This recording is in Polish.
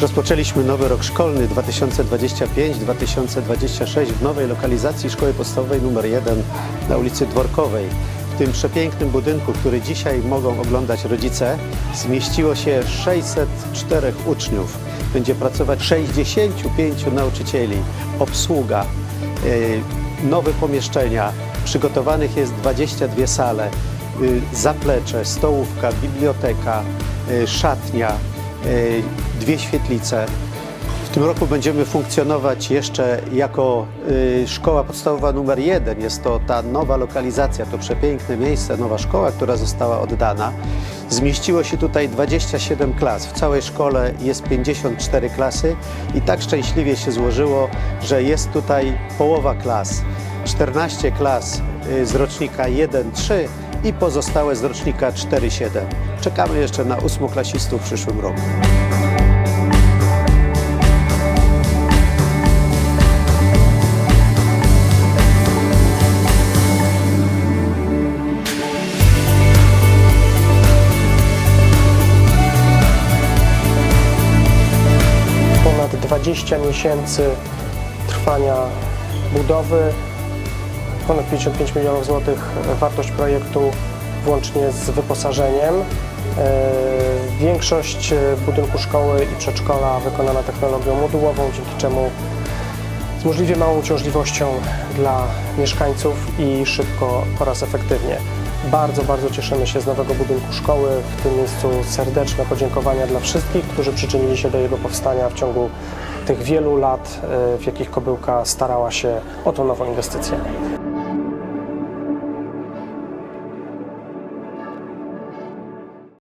Rozpoczęliśmy nowy rok szkolny 2025-2026 w nowej lokalizacji Szkoły Podstawowej nr 1 na ulicy Dworkowej. W tym przepięknym budynku, który dzisiaj mogą oglądać rodzice, zmieściło się 604 uczniów. Będzie pracować 65 nauczycieli, obsługa, yy, nowe pomieszczenia. Przygotowanych jest 22 sale, yy, zaplecze, stołówka, biblioteka, yy, szatnia, dwie świetlice. W tym roku będziemy funkcjonować jeszcze jako y, szkoła podstawowa numer jeden. Jest to ta nowa lokalizacja, to przepiękne miejsce, nowa szkoła, która została oddana. Zmieściło się tutaj 27 klas. W całej szkole jest 54 klasy i tak szczęśliwie się złożyło, że jest tutaj połowa klas. 14 klas y, z rocznika 1-3 i pozostałe z rocznika 4-7. Czekamy jeszcze na ósmoklasistów w przyszłym roku. ponad 20 miesięcy trwania budowy, ponad 55 milionów złotych wartość projektu włącznie z wyposażeniem. E, Większość budynku szkoły i przedszkola wykonana technologią modułową, dzięki czemu z możliwie małą uciążliwością dla mieszkańców i szybko oraz efektywnie. Bardzo, bardzo cieszymy się z nowego budynku szkoły. W tym miejscu serdeczne podziękowania dla wszystkich, którzy przyczynili się do jego powstania w ciągu tych wielu lat, e, w jakich Kobyłka starała się o tą nową inwestycję.